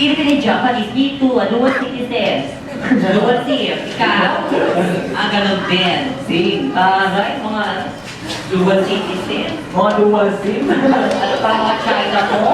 Philippine Japanese, me too, a dual citizen. Dual sim, ikaw? Ah, ganun din. Sim. Bagay, mga dual citizen. Mga dual sim. Ano pa mga China mo?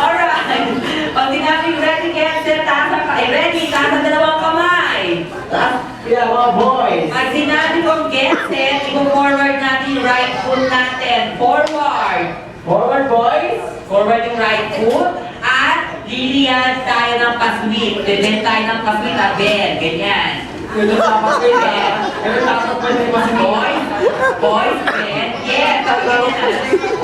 Alright. Pag sinabing ready, set, taas ang eh, ready, taas ang dalawang kamay. Taas. Yeah, mga boys. Pag sinabi kong get set, i-forward natin right foot natin. Forward. Forward, boys. Forward yung right foot. At liliyan tayo ng paswit. Beben tayo ng paswit, abel. Ganyan. Dapat ko eh. Ito dapat ko yung mas Boys, boys, ben. Yes,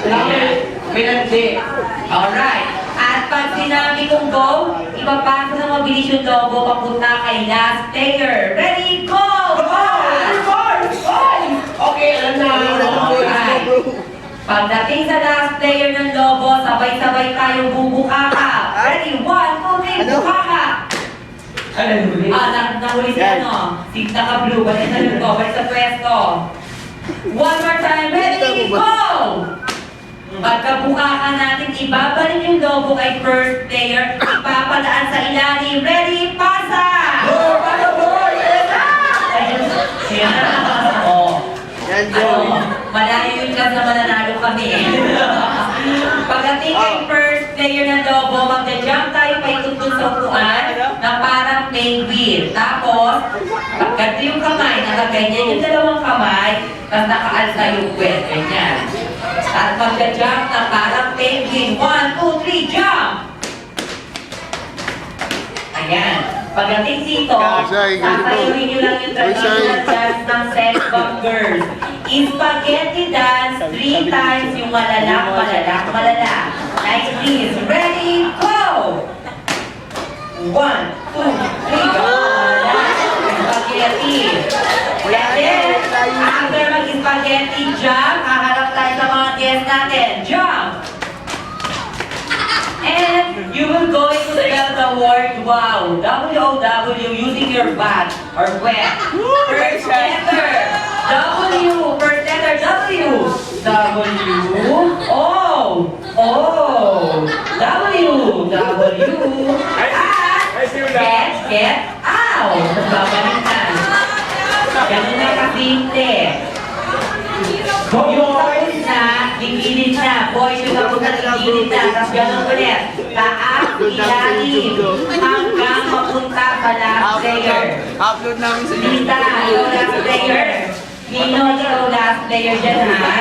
ganyan. Pinanti. Alright. At pag sinabi kong go, ipapasok ng mabilis yung lobo papunta kay last player. Ready, go! Boys! Boys! Okay, alam na. Alright. Pagdating sa last player ng lobo, sabay-sabay tayong bubukaka. One, two, three, bukaka! Ano yung huli? Ah, na nahuli si ano? Si naka-blue, balik sa luto, balik sa pwesto. One more time, ready, go! Pagkabuka ka natin, ibabalik yung lobo kay first player, ipapadaan sa ilalim. Ready, pasa! Oh, paano, boy? Ayun, ayan. Oh. Yan, Ano, Joey. malayo yun kasi na mananalo kami eh. Pagdating kay first player ng lobo, magja-jump tayo paikot dun sa upuan na parang penguin. Tapos, pagkat yung kamay, nakaganyan yung dalawang kamay, tapos nakaalsa yung puwet, ganyan. At magja-jump na parang penguin. One, two, three, jump! Ayan. Pagdating dito, sasayawin nyo lang yung traditional dance ng sex bomb girls. Spaghetti dance, three times yung malalak, malalak, malalak. Like this. Ready, go! One, two, three, go! Spaghetti. Then, after mag-spaghetti jump, haharap tayo sa mga guests natin. Jump! And you will go to spell the word wow. W-O-W using your bat or wet. First letter. W. First letter W. W. O. O. W. W. At get, get out. Babalikan. Ganun na kasimple. Yung tapos na, gigilid na. Boys, yung. Tapos ganun ulit. Taas, ilalim. Hanggang mapunta sa last player. Upload namin sa Lita, ikaw last player. Nino, ikaw last player dyan ha.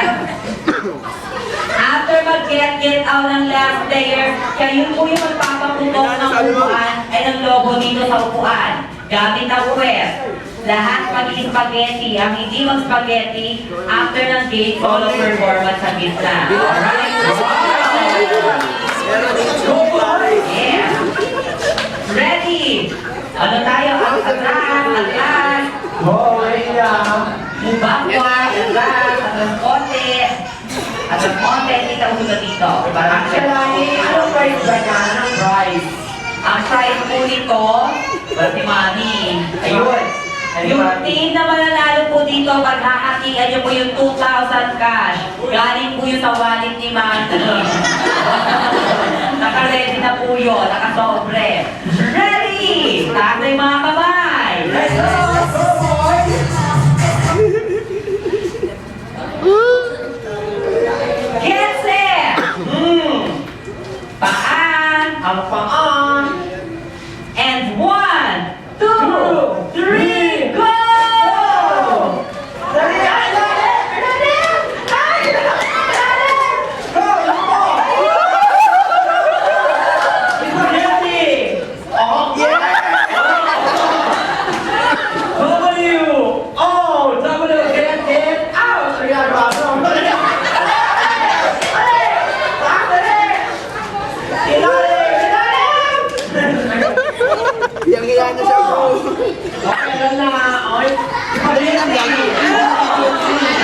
After mag-get-get out ng last player, kayo po yung magpapaputok ng upuan ay ng logo dito sa upuan. Gamit ang quest. Lahat mag-spaghetti. Ang hindi mag-spaghetti, after ng game, solo performance sa gitna. Alright? Meron dito. Go, boys! Yeah. Ready? Ano tayo? At atras, atras. Boy, yeah. Mubangwa, atras, atras konti. Atras konti, kita mo na dito. Parang Actually, ano price ba niya? Anong price? Ang prize po nito, si Mami. Ayun. Ay, Yung team na mananalo po dito, paghahakian niyo po yung 2,000 cash. Galing po yun sa wallet ni Mami. Naka-ready na po yun, nakasobre. Ready! Yung mga kamay. Let's go! Yang hilang na siya. Okay, na. Oy. đi làm gì?